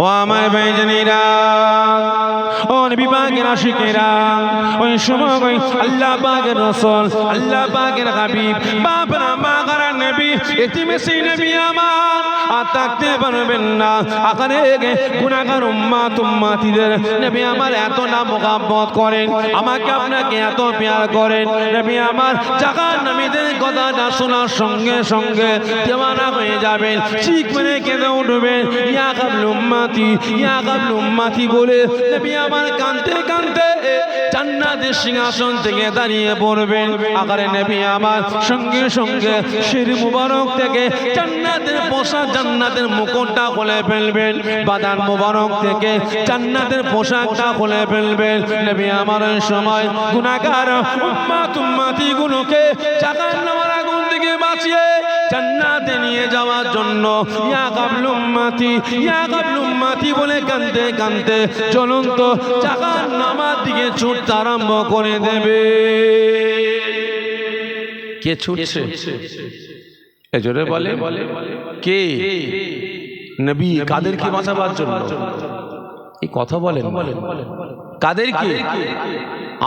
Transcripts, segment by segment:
ও আমার ভাইজনীরা, ও নবী পাকের আশিকেরা, ওই সময় আল্লাহ পাকের রসল, আল্লাহ পাকের হাবিব, বাপরা মা করার নবী এটি মেসি নবী আমার। আর থাকতে পারবেন না। আকারে গুণাগার উম্মা তুম্মাতিদের নবী আমার এত না মোকাব্বত করেন, আমাকে আপনাকে এত পেয়ার করেন। নবী আমার জাগার নামীদের কথাটা শোনার সঙ্গে সঙ্গে দেওয়ানা হয়ে যাবেন চিক মেরে কেঁদে উঠবেন ইয়া কাবল উম্মাতি, ইয়া কাবল উম্মাতি বলে নবী আমার কানতে কানতে জান্নাতের সিংহাসন থেকে দাঁড়িয়ে পড়বেন। আকারে নবী আমার সঙ্গে সঙ্গে শির মুবারক থেকে জান্নাতের পোশাক জান্নাতের মুকুটটা খুলে ফেলবেন বাদান মুবারক থেকে জান্নাতের পোশাকটা খুলে ফেলবেন। নবী আমার সময় গুনাহগার উম্মাত উম্মাতি গুলোকে জাহান্নামের আগুন থেকে বাঁচিয়ে জান্নাতে নিয়ে যাওয়ার জন্য ইয়া কাবলুম্মাতি ইয়া কাবলুম্মাতি বলে কানতে কানতে চলন্ত জাহান্নামার দিকে ছুটতে আরম্ভ করে দেবে। কে ছুটছে? এজরে বলে। কে? নবী কাদেরকে বাঁচাবার জন্য। এই কথা বলেন কাদেরকে?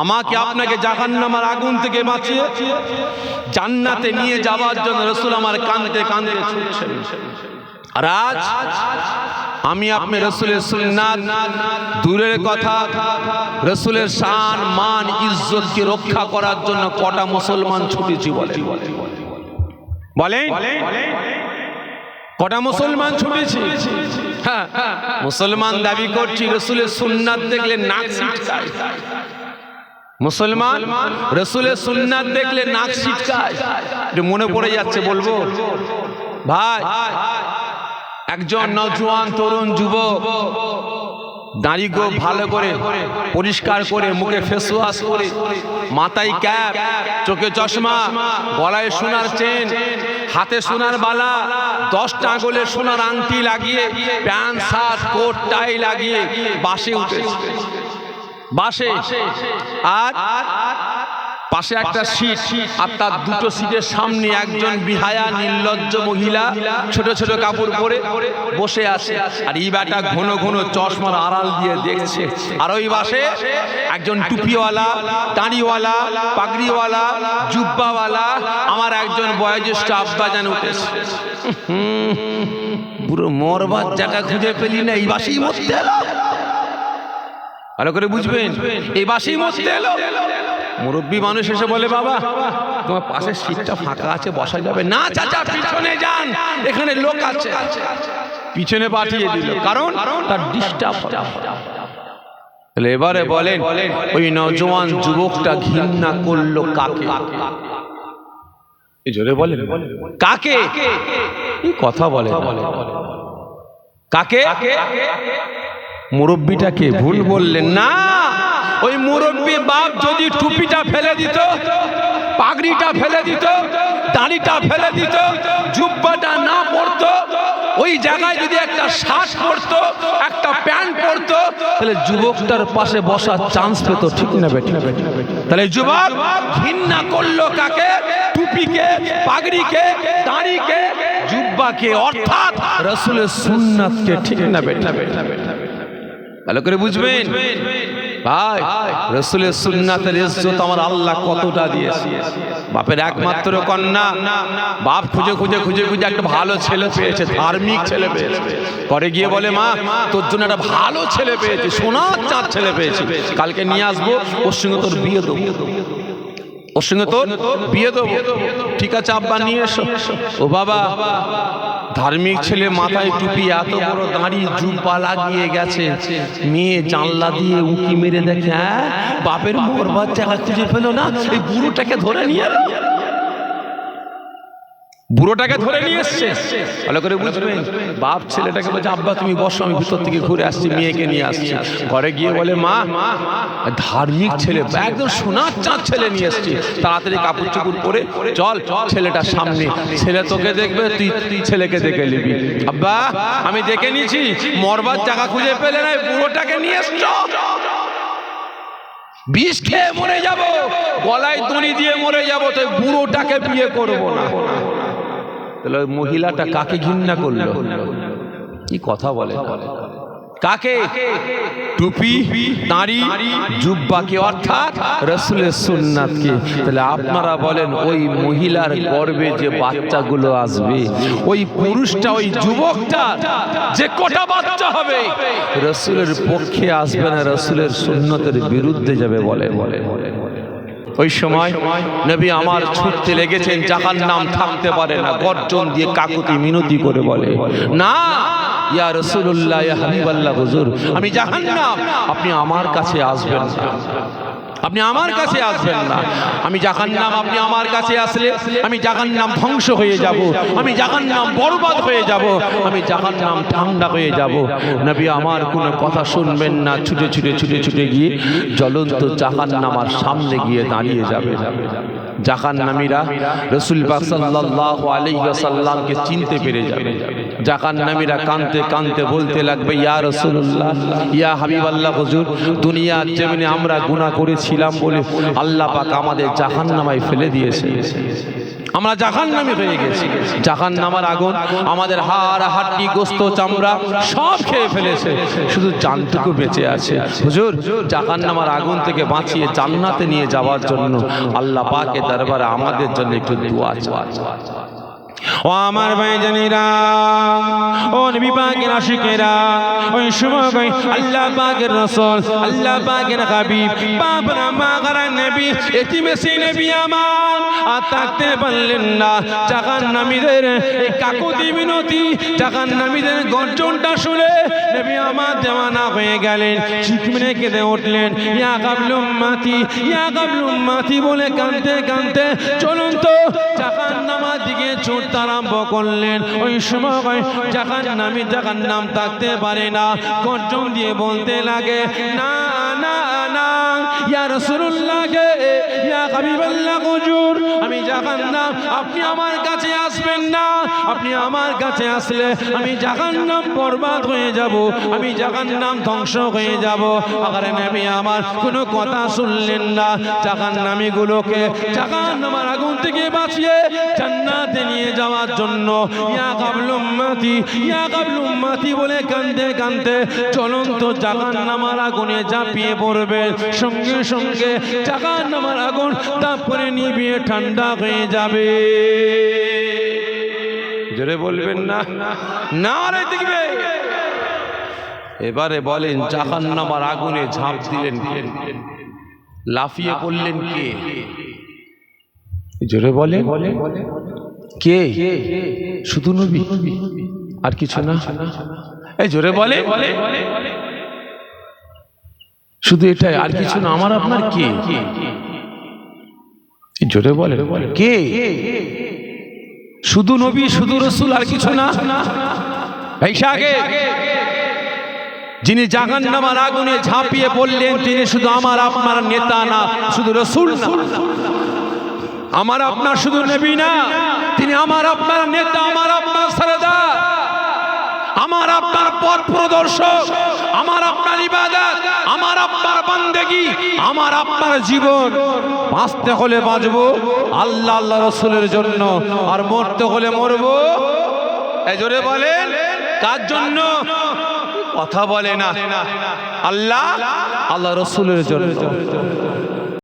আমাকে আপনাকে জাহান্নামার আগুন থেকে বাঁচিয়ে জান্নাতে নিয়ে যাওয়ার জন্য রসুল আমার কানতে কানতে ছুটছেন। আর আজ আমি আপনি রসুলের সুন্নাত দূরের কথা রসুলের শান মান ইজ্জতকে রক্ষা করার জন্য কটা মুসলমান ছুটেছি বলে বলেন? কটা মুসলমান ছুটেছি? হ্যাঁ মুসলমান দাবি করছি রসুলের সুন্নাত দেখলে নাক মুসলমান রসুলের সুন্নাত দেখলে নাক ছিটকায়। মনে পড়ে যাচ্ছে, বলব? ভাই, একজন নজওয়ান তরুণ যুবক দাঁড়িগো ভালো করে পরিষ্কার করে মুখে ফেস ওয়াশ করে মাথায় ক্যাপ চোখে চশমা গলায় সোনার চেন হাতে সোনার বালা দশটা আঙুলে সোনার আংটি লাগিয়ে প্যান্ট শার্ট কোট টাই লাগিয়ে বাসে উঠে বাসে আর পাশে একটা সিট আর তার দুটো সিটের সামনে একজন বিহায়া নির্লজ্জ মহিলা ছোট ছোট কাপড় পরে বসে আছে। আর এই বাটা ঘন ঘন চশমার আড়াল দিয়ে দেখছে। আর ওই বাসে একজন টুপিওয়ালা টাঁড়িওয়ালা পাগড়িওয়ালা জুব্বাওয়ালা আমার একজন বয়োজ্যেষ্ঠ আব্বা যেন উঠেছে। পুরো মরবার জায়গা খুঁজে পেলি না এই বাসেই মরতে এলো। ভালো করে বুঝবেন। এই বাসেই মরতে এলো। মুরব্বী মানুষ এসে বলে, বাবা, তোমার পাশের সিটটা ফাঁকা আছে বসা যাবে। না, চাচা, পিছনে যান, এখানে লোক আছে। পিছনে পাঠিয়ে দিল, কারণ তার ডিস্টার্ব তাহলে এবারে বলেন, ওই নজওয়ান যুবকটা ঘৃণা করল কাকে? জোরে বলেন। কাকে? কথা বলে কাকে? মুরব্বীটাকে ভুল বললেন না। ওই মুরব্বী বাপ যদি টুপিটা ফেলে দিত, পাগড়িটা ফেলে দিত, দাড়িটা ফেলে দিত, জুব্বাটা না পরতো, ওই জায়গায় যদি একটা শার্ট পরতো, একটা প্যান্ট পরতো, তাহলে যুবকটার পাশে বসার চান্স পেত, ঠিক না বেটি তাহলে যুবক ঘৃণা করল কাকে? টুপিকে, পাগড়িকে, দাঁড়িকে, জুব্বাকে, অর্থাৎ রসুলের সুন্নাতকে, ঠিক না বেটি ভালো করে বুঝবেন? ভাই, রসুলের সুন্নাতের ইজ্জত আমার আল্লাহ কতটা দিয়েছে। বাপের একমাত্র কন্যা, বাপ খুঁজে খুঁজে খুঁজে খুঁজে একটা ভালো ছেলে পেয়েছে, ধার্মিক ছেলে পেয়েছে। পরে গিয়ে বলে, মা, তোর জন্য একটা ভালো ছেলে পেয়েছি, সোনার চাঁদ ছেলে পেয়েছি। কালকে নিয়ে আসব, ওর সঙ্গে তোর বিয়ে দেবো। ওর সঙ্গে তোর বিয়ে দেবো। ঠিক আছে, আব্বা, নিয়ে এসো। ও বাবা ধার্মিক ছেলে মাথায় টুপি এত বড় দাঁড়িয়ে জুপা লাগিয়ে গেছে। মেয়ে জানলা দিয়ে উঁকি মেরে দেখে হ্যাঁ? বাপের মরবার জায়গা খুঁজে পেল না? এই বুড়োটাকে ধরে নিয়ে। বুড়োটাকে ধরে নিয়ে এসছে। ভালো করে বুঝবেন বাপ ছেলেটাকে বলছে আব্বা তুমি বসো আমি ভিতর থেকে ঘুরে আসছি মেয়েকে নিয়ে আসছি। ঘরে গিয়ে বলে মা ধার্মিক ছেলে একদম সোনার চাঁদ ছেলে নিয়ে এসছি। তাড়াতাড়ি কাপড় চুপুর পরে চল ছেলেটার সামনে। ছেলে তোকে দেখবে তুই ছেলেকে দেখে নিবি। আব্বা আমি দেখে নিয়েছি মরবার জায়গা খুঁজে পেলে না বুড়োটাকে নিয়ে এসছো। বিষ খেয়ে মরে যাব গলায় দড়ি দিয়ে মরে যাব তো বুড়োটাকে বিয়ে করব না। তাহলে মহিলাটা কাকে ঘৃণা করল? কি কথা বলে? কাকে? টুপি দাড়ি জুব্বাকে অর্থাৎ রসুলের সুন্নাতকে। তাহলে আপনারা বলেন ওই মহিলার গর্বে যে বাচ্চাগুলো আসবে ওই পুরুষটা ওই যুবকটা যে কটা বাচ্চা হবে রসুলের পক্ষে আসবে না রসুলের সুন্নতের বিরুদ্ধে যাবে বলে বলে বলে। ওই সময় নবী আমার ছুটতে লেগেছেন জাহান নাম থাকতে পারে না, গর্জন দিয়ে কাকুতি মিনতি করে বলে, না, ইয়া রসুল্লাহ হাবিবাল্লাহ, হুজুর, আমি জাহান্নাম, আপনি আমার কাছে আসবেন না। আপনি আমার কাছে আসবেন না। আমি জাহান্নাম আপনি আমার কাছে আসলে আমি জাহান্নাম ধ্বংস হয়ে যাব। আমি জাহান্নাম বরবাদ হয়ে যাব। আমি জাহান্নাম ঠান্ডা হয়ে যাব। নবী আমার কোনো কথা শুনবেন না। ছুটে ছুটে ছুটে ছুটে গিয়ে জ্বলন্ত জাহান্নামার সামনে গিয়ে দাঁড়িয়ে যাবে। জাহান্নামীরা রসুল পাক সাল্লাল্লাহু আলাইহি ওয়াসাল্লামকে চিনতে পেরে যাবে। জাকান নামিরা কানতে কানতে বলতে লাগবে, ইয়া রসুল্লাহ ইয়া হাবিবাল্লাহ হজুর, দুনিয়ার যেমনি আমরা গুণা করেছিলাম বলে আল্লাহ পাক আমাদের জাহান্নামায় ফেলে দিয়েছে। আমরা জাহান নামে হয়ে গেছি। জাহান নামার আগুন, আমাদের হাড়, হাড্ডি, গোস্ত, চামড়া সব খেয়ে ফেলেছে। শুধু জানটুকু বেঁচে আছে। হুজুর জাহান নামার আগুন থেকে বাঁচিয়ে জান্নাতে নিয়ে যাওয়ার জন্য আল্লাহ পাকে দরবারে আমাদের জন্য একটু দোয়া চাওয়া ও আমার ভাই জানিরা ও নবী পাকের আশিকেরা ওই সময় কই আল্লাহ পাকের রাসূল, আল্লাহ পাকের হাবিব বাবরা মাগারা নবী, এতিমে সেই নবী আমার। আর থাকতে পারলেন না, জাহান্নামীদের এই কাকুতি বিনতি জাহান্নামীদের গর্জনটা শুনে নবী আমার দেওয়ানা হয়ে গেলেন চিকমিনে কেঁদে উঠলেন, ইয়া কাবলুম মাতি ইয়া কাবলুম মাতি বলে কানতে কানতে, চলুন তো জাহান্নামার দিকে ছুটতে আরম্ভ করলেন। ওই সময় জাহান নামি জাহান নাম থাকতে পারে না। গর্জন দিয়ে বলতে লাগে, না না না, ইয়া রাসূলুল্লাহ গে ইয়া হাবিবাল্লাহ হুজুর, আমি জাহান্নাম আপনি আমার কাছে আসবেন না। আপনি আমার কাছে আসলে আমি জাহান্নাম বরবাদ হয়ে যাব। আমি জাহান্নাম ধ্বংস হয়ে যাব। আগারে আমার কোনো কথা শুনলেন না। জাহান্নামের আগুন থেকে বাঁচিয়ে জান্নাতে নিয়ে যাওয়ার জন্য ইয়া ইয়া বলে কান্দে কান্দে চলন্ত জাহান্নামার আগুনে ঝাঁপিয়ে পড়বে। সঙ্গে সঙ্গে জাহান্নামার আগুন তারপরে নিভিয়ে ঠান্ডা হয়ে যাবে। জোরে বলবেন না? না রে দেখবে। এবারে বলেন জাহান্নামার আগুনে ঝাঁপ দিলেন কে? লাফিয়ে পড়লেন কে? জোরে বলে কে? শুধু নবী? আর কিছু না? এই জোরে বলে শুধু এটাই, আর কিছু না। আমার আপনার কে? জোরে বলে কে? শুধু নবী, শুধু রসুল আর কিছু না? আগে যিনি জাহান্নামার আগুনে ঝাঁপিয়ে পড়লেন, তিনি শুধু আমার, আপনার নেতা না, শুধু রসুল আমার, আপনার শুধু নবী না, তিনি আমার, আপনার নেতা, আমার, আপনার আমার আপনার পথ প্রদর্শক, আমার আপনার ইবাদত, আমার আপনার বান্দেগি, আমার আপনার জীবন। বাঁচতে হলে বাঁচবো, আল্লাহ আল্লাহ রসুলের জন্য, আর মরতে হলে মরবো। এই জোরে বলেন, কার জন্য? কথা বলে না। আল্লাহ আল্লাহ রসুলের জন্য।